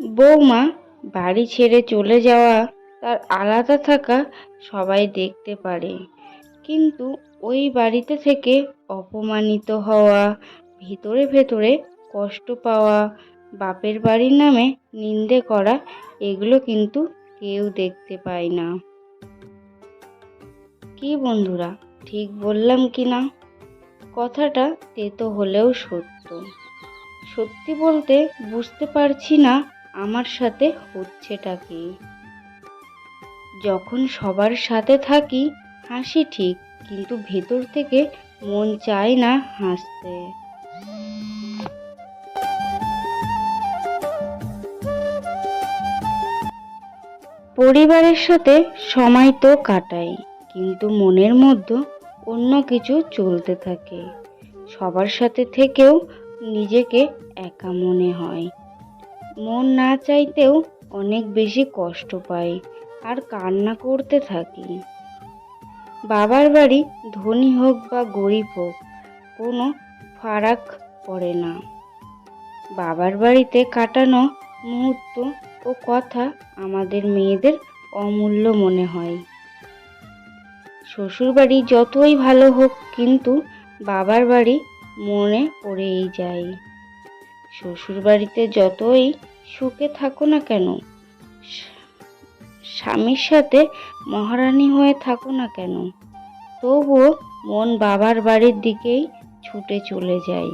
বৌমা বাড়ি ছেড়ে চলে যাওয়া তার আলাদা থাকা সবাই দেখতে পারে। কিন্তু ওই বাড়িতে থেকে অপমানিত হওয়া, ভিতরে ভেতরে কষ্ট পাওয়া, বাপের বাড়ির নামে নিন্দে করা, এগুলো কিন্তু কেউ দেখতে পায় না। কি বন্ধুরা, ঠিক বললাম কি না? কথাটা তেতো হলেও সত্য। সত্যি বলতে বুঝতে পারছি না আমার সাথে হচ্ছেটা কি? যখন সবার সাথে থাকি, হাসি ঠিক, কিন্তু ভেতর থেকে মন চায় না হাসতে। পরিবারের সাথে সময় তো কাটাই, কিন্তু মনের মধ্যে অন্য কিছু চলতে থাকে। সবার সাথে থেকেও নিজেকে একা মনে হয়। মন না চাইতেও অনেক বেশি কষ্ট পাই আর কান্না করতে থাকি। বাবার বাড়ি ধনী হোক বা গরিব হোক, কোনো ফারাক পড়ে না। বাবার বাড়িতে কাটানো মুহূর্ত ও কথা আমাদের মেয়েদের অমূল্য মনে হয়। শ্বশুরবাড়ি যতই ভালো হোক, কিন্তু বাবার বাড়ি মনে পড়েই যায়। শ্বশুরবাড়িতে যতই সুখে থাকো না কেন? স্বামীর সাথে মহারানী হয়ে থাকো না কেন? তবুও মন বাবার বাড়ির দিকেই ছুটে চলে যায়।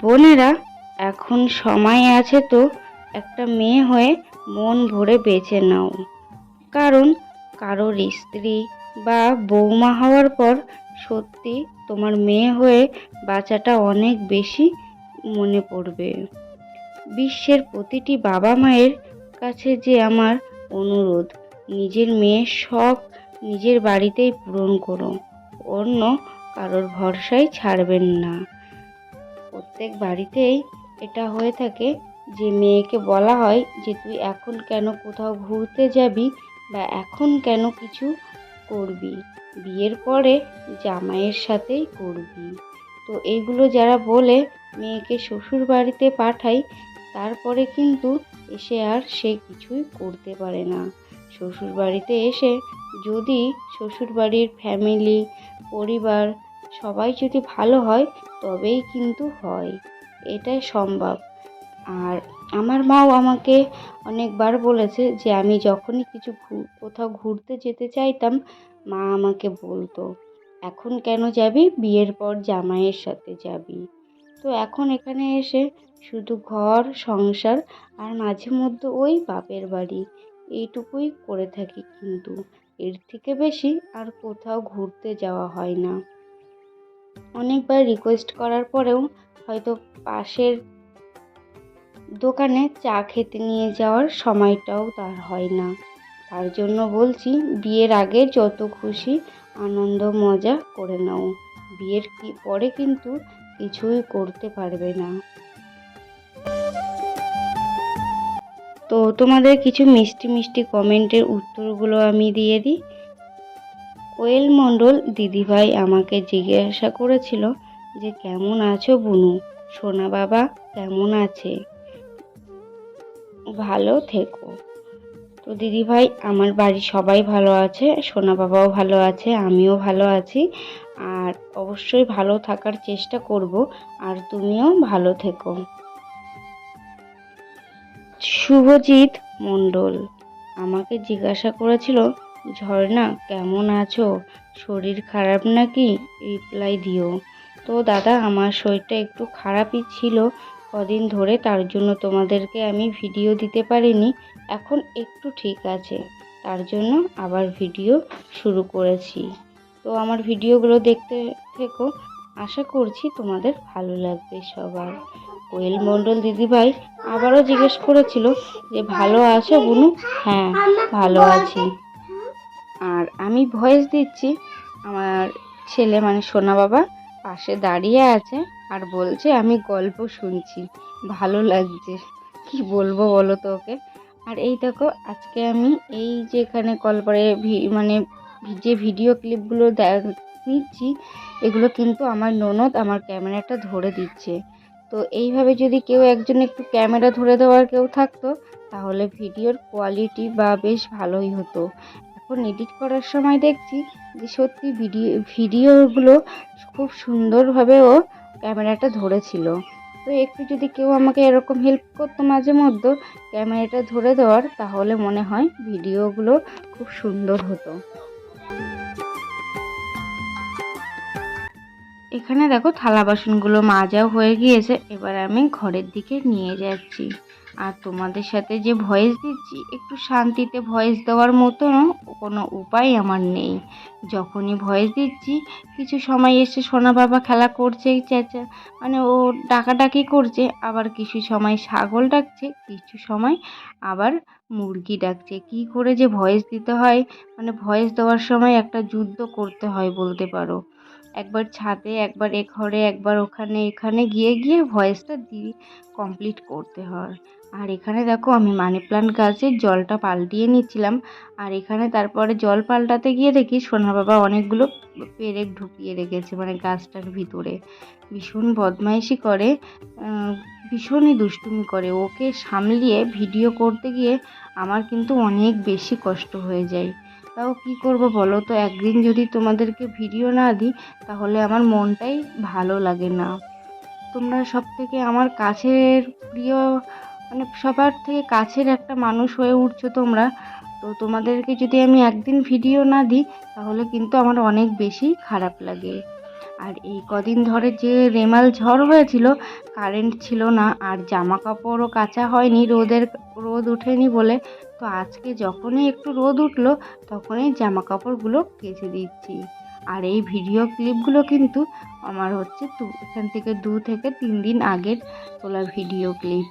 বোনেরা, এখন সময় আছে তো একটা মেয়ে হয়ে মন ভরে বেঁচে নাও। কারণ কারোর স্ত্রী বা বৌমা হওয়ার পর সত্যি তোমার মেয়ে হয়ে বাচ্চাটা অনেক বেশি মনে পড়বে। বিশ্বের প্রতিটি বাবা মায়ের কাছে যে আমার অনুরোধ, নিজের মেয়ের শখ নিজের বাড়িতেই পূরণ করো, অন্য কারোর ভরসায় ছাড়বেন না। প্রত্যেক বাড়িতেই এটা হয়ে থাকে যে মেয়েকে বলা হয় যে, তুই এখন কেন কোথাও ঘুরতে যাবি বা এখন কেন কিছু করবি। বিয়ের পরে জামাইয়ের সাথেই করবি। তো এইগুলো যারা বলে মেয়েকে শ্বশুর বাড়িতে পাঠাই, তারপরে কিন্তু এসে আর সে কিছুই করতে পারে না। শ্বশুর বাড়িতে এসে যদি শ্বশুর বাড়ির ফ্যামিলি, পরিবার সবাই যদি ভালো হয়, তবেই কিন্তু হয়। এটাই সম্ভব। আর আমার মাও আমাকে অনেকবার বলেছে যে আমি যখনই কিছু কোথাও ঘুরতে যেতে চাইতাম, মা আমাকে বলতো, এখন কেন যাবি? বিয়ের পর জামাইয়ের সাথে যাবি। তো এখন এখানে এসে শুধু ঘর, সংসার আর মাঝে মধ্যে ওই বাপের বাড়ি, এইটুকুই করে থাকি কিন্তু। এর থেকে বেশি আর কোথাও ঘুরতে যাওয়া হয় না। অনেকবার রিকোয়েস্ট করার পরেও হয়তো পাশের দোকানে চা খেতে নিয়ে যাওয়ার সময়টাও তার হয় না। তার জন্য বলছি, বিয়ের আগে যত খুশি আনন্দ, মজা করে নাও। বিয়ের কি পরে কিন্তু কিছুই করতে পারবে না। তো তোমাদের কিছু মিষ্টি মিষ্টি কমেন্টের উত্তরগুলো আমি দিয়ে দিই। কোয়েল মণ্ডল দিদিভাই আমাকে জিজ্ঞাসা করেছিল যে, কেমন আছো বুনু? সোনা বাবা কেমন আছে? ভালো থেকো। তো দিদিভাই, আমার বাড়ির সবাই ভালো আছে, সোনা বাবাও ভালো আছে, আমিও ভালো আছি। আর অবশ্যই ভালো থাকার চেষ্টা করব, আর তুমিও ভালো থেকো। শুভজিৎ মণ্ডল, আমাকে জিজ্ঞাসা করেছিল, ঝর্ণা, কেমন আছো? শরীর খারাপ নাকি? রিপ্লাই দিও। তো দাদা, আমার শরীরটা একটু খারাপই ছিল কদিন ধরে তার জন্য তোমাদেরকে আমি ভিডিও দিতে পারিনি, এখন একটু ঠিক আছে। তার জন্য আবার ভিডিও শুরু করেছি। তো আমার ভিডিওগুলো দেখতে থেকো। আশা করছি তোমাদের ভালো লাগবে সবার। কোয়েল মণ্ডল দিদিভাই আবারও জিজ্ঞেস করেছিল যে, ভালো আছো বুনু? হ্যাঁ ভালো আছি। আর আমি ভয়েস দিচ্ছি। আমার ছেলে মানে সোনা বাবা পাশে দাঁড়িয়ে আছে। আর বলছে, আমি গল্প শুনছি, ভালো লাগছে। কি বলব বলো তো ওকে? আর এই দেখো, আজকে আমি এই যে এখানে কল করে মানে যে ভিডিও ক্লিপগুলো নিচ্ছি, এগুলো কিন্তু আমার ননদ আমার ক্যামেরাটা ধরে দিচ্ছে। তো এইভাবে যদি কেউ একজন একটু ক্যামেরা ধরে দেওয়ার কেউ থাকতো, তাহলে ভিডিওর কোয়ালিটি বা বেশ ভালোই হতো। এখন এডিট করার সময় দেখছি যে সত্যি ভিডিও ভিডিওগুলো খুব সুন্দরভাবে ও ক্যামেরাটা ধরেছিল। তো একটু যদি কেউ আমাকে এরকম হেল্প করতো মাঝে মধ্যে ক্যামেরাটা ধরে দেওয়ার, তাহলে মনে হয় ভিডিওগুলো খুব সুন্দর হতো। এখানে দেখো থালা বাসনগুলো মাজাও হয়ে গিয়েছে। এবার আমি ঘরের দিকে নিয়ে যাচ্ছি। আর তোমাদের সাথে যে ভয়েস দিচ্ছি, একটু শান্তিতে ভয়েস দেওয়ার মতনও কোনো উপায় আমার নেই। যখনই ভয়েস দিচ্ছি, কিছু সময় এসে সোনা বাবা খেলা করছে, চেঁচা মানে ও ডাকাডাকি করছে, আবার কিছু সময় ছাগল ডাকছে, কিছু সময় আবার মুরগি ডাকছে। কি করে যে ভয়েস দিতে হয়? মানে ভয়েস দেওয়ার সময় একটা যুদ্ধ করতে হয় বলতে পারো। একবার ছাদে, একবার এ ঘরে, একবার ওখানে, এখানে গিয়ে গিয়ে ভয়েসটা দিয়ে কমপ্লিট করতে হয়। আর এখানে দেখো আমি মানি প্লান্ট গাছের জলটা পাল্টিয়ে নিচ্ছিলাম। আর এখানে তারপরে জল পাল্টাতে গিয়ে দেখি সোনা বাবা অনেকগুলো পেরেক ঢুকিয়ে রেখেছে মানে গাছটার ভিতরে। ভীষণ বদমাইশি করে ভীষণই দুষ্টুমি করে। ওকে সামলিয়ে, ভিডিও করতে গিয়ে আমার কিন্তু অনেক বেশি কষ্ট হয়ে যায়। তাও কী করব বলো তো? একদিন যদি তোমাদেরকে ভিডিও না দিই, তাহলে আমার মনটাই ভালো লাগে না। তোমরা সব থেকে আমার কাছের প্রিয় মানে সবার থেকে কাছের একটা মানুষ হয়ে উঠছো তোমরা। তো তোমাদেরকে যদি আমি একদিন ভিডিও না দিই, তাহলে কিন্তু আমার অনেক বেশি খারাপ লাগে। আর এই কদিন ধরে যে রেমাল ঝড় হয়েছিল কারেন্ট ছিল না, আর জামা কাপড়ও কাচা হয়নি, রোদের, রোদ ওঠেনি বলে। তো আজকে যখনই একটু রোদ উঠল, তখনই জামা কাপড়গুলো কেচে দিচ্ছি। আর এই ভিডিও ক্লিপগুলো কিন্তু আমার হচ্ছে এখান থেকে দু থেকে তিন দিন আগের তোলা ভিডিও ক্লিপ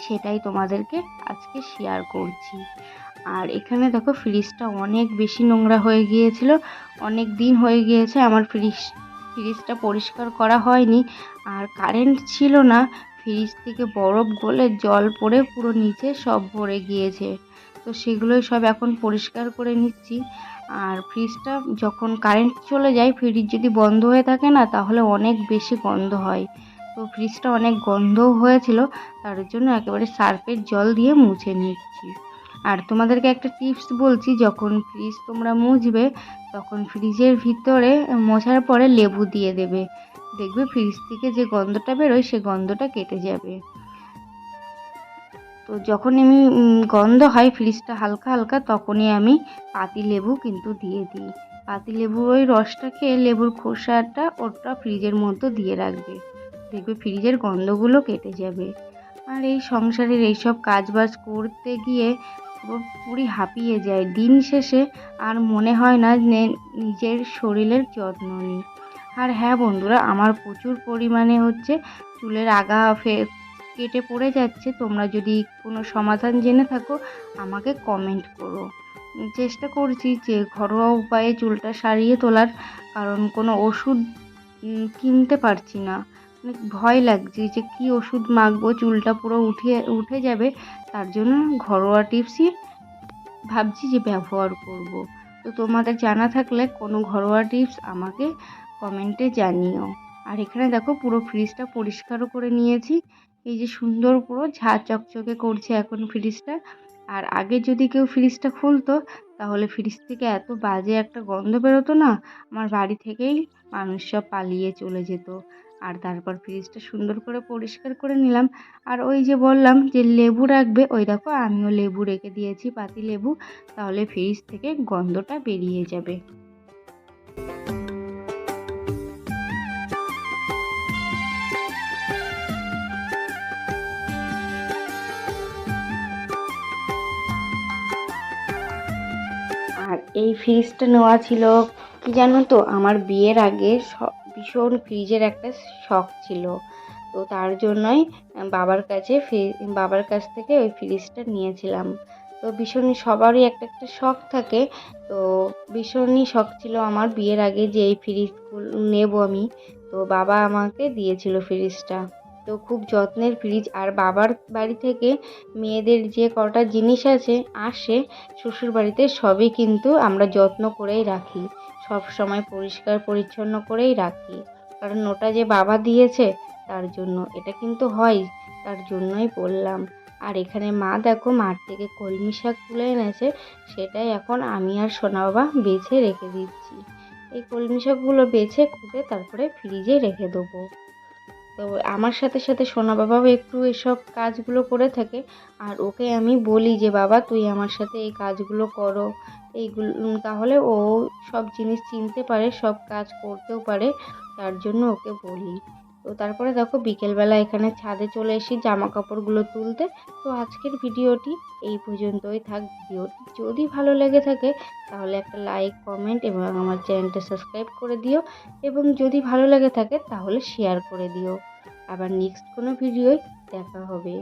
সেটাই তোমাদেরকে আজকে শেয়ার করছি। আর এখানে দেখো ফ্রিজটা অনেক বেশি নোংরা হয়ে গিয়েছিল, অনেক দিন হয়ে গিয়েছে আমার ফ্রিজ ফ্রিজটা পরিষ্কার করা হয়নি। আর কারেন্ট ছিল না ফ্রিজ থেকে বরফ গলে জল পড়ে পুরো নিচে সব ভরে গিয়েছে। তো সেগুলোই সব এখন পরিষ্কার করে নিচ্ছি। আর ফ্রিজটা যখন কারেন্ট চলে যায় ফ্রিজ যদি বন্ধ হয়ে থাকে না, তাহলে অনেক বেশি গন্ধ হয়। তো ফ্রিজটা অনেক গন্ধও হয়েছিল, তার জন্য একেবারে সার্ফের জল দিয়ে মুছে নিচ্ছি। আর তোমাদেরকে একটা টিপস বলছি, যখন ফ্রিজ তোমরা মুছবে, তখন ফ্রিজের ভিতরে মোছার পরে লেবু দিয়ে দেবে। দেখবে ফ্রিজ থেকে যে গন্ধটা বেরোয়, সে গন্ধটা কেটে যাবে। তো যখন আমি গন্ধ হয় ফ্রিজটা হালকা হালকা, তখনই আমি পাতি লেবু কিন্তু দিয়ে দিই। পাতি লেবুর ওই রসটা খেয়ে লেবুর খোসাটা ওটা ফ্রিজের মধ্যে দিয়ে রাখবে। দেখবে ফ্রিজের গন্ধগুলো কেটে যাবে। আর এই সংসারের এইসব কাজবাজ করতে গিয়ে পুরোপুরি হাঁপিয়ে যায়। দিন শেষে আর মনে হয় না নিজের শরীরের যত্ন নিই। আর হ্যাঁ বন্ধুরা, আমার প্রচুর পরিমাণে হচ্ছে চুলের আগা কেটে পড়ে যাচ্ছে। তোমরা যদি কোনো সমাধান জেনে থাকো, আমাকে কমেন্ট করো। চেষ্টা করছি যে ঘরোয়া উপায়ে চুলটা সারিয়ে তোলার, কারণ কোনো ওষুধ কিনতে পারছি না। ভয় লাগছে যে কী ওষুধ মাখবো, চুলটা পুরো উঠে উঠে যাবে। তার জন্য ঘরোয়া টিপসই ভাবছি যে ব্যবহার করব। তো তোমাদের জানা থাকলে কোনো ঘরোয়া টিপস আমাকে কমেন্টে জানিও। আর এখানে দেখো পুরো ফ্রিজটা পরিষ্কারও করে নিয়েছি। এই যে সুন্দর পুরো ঝা চকচকে করছে এখন ফ্রিজটা আর আগে যদি কেউ ফ্রিজটা খুলতো, তাহলে ফ্রিজ থেকে এত বাজে একটা গন্ধ বেরোতো না, আমার বাড়ি থেকেই মানুষ সব পালিয়ে চলে যেত। আর তারপর ফ্রিজটা সুন্দর করে পরিষ্কার করে নিলাম। আর ওই যে বললাম যে লেবু রাখবে, ওই দেখো আমিও লেবু রেখে দিয়েছি, পাতি লেবু। তাহলে ফ্রিজ থেকে গন্ধটা বেরিয়ে যাবে। আর এই ফ্রিজটা নেওয়া ছিল কি জানো তো? আমার বিয়ের আগে ভীষণ ফ্রিজের একটা শখ ছিল। তো তার জন্যই বাবার কাছে বাবার কাছ থেকে ওই ফ্রিজটা নিয়েছিলাম। তো ভীষণই, সবারই একটা একটা শখ থাকে। তো ভীষণই শখ ছিল আমার বিয়ের আগে যে এই ফ্রিজগুলো নেব আমি। তো বাবা আমাকে দিয়েছিল ফ্রিজটা। তো খুব যত্নের ফ্রিজ। আর বাবার বাড়ি থেকে মেয়েদের যে কটা জিনিস আছে, আসে শ্বশুর বাড়িতে সবই কিন্তু আমরা যত্ন করেই রাখি। সব সময় পরিষ্কার পরিচ্ছন্ন করেই রাখি। কারণ ওটা যে বাবা দিয়েছে, তার জন্য। এটা কিন্তু হয়, তার জন্যই বললাম। আর এখানে মা দেখো মাঠ থেকে কলমি শাক তুলে এনেছে, সেটাই এখন আমি আর সোনা বাবা বেছে রেখে দিচ্ছি। এই কলমি শাকগুলো বেছে কুটে তারপরে ফ্রিজে রেখে দেবো। তো আমার সাথে সাথে সোনা বাবাও একটু এসব কাজগুলো করে থাকে। আর ওকে আমি বলি যে, বাবা, তুই আমার সাথে এই কাজগুলো করো। এইগুলো তাহলে ও সব জিনিস চিনতে পারে, সব কাজ করতেও পারে। তার জন্য ওকে বলি। তো তারপরে দেখো বিকেলবেলা এখানে ছাদে চলে এসে জামা কাপড়গুলো তুলতে। তো আজকের ভিডিওটি এই পর্যন্তই থাক। ভিডিওটি যদি ভালো লেগে থাকে, তাহলে একটা লাইক, কমেন্ট এবং আমার চ্যানেলটা সাবস্ক্রাইব করে দিও এবং যদি ভালো লেগে থাকে, তাহলে শেয়ার করে দিও। আবার নেক্সট কোনো ভিডিওয় দেখা হবে।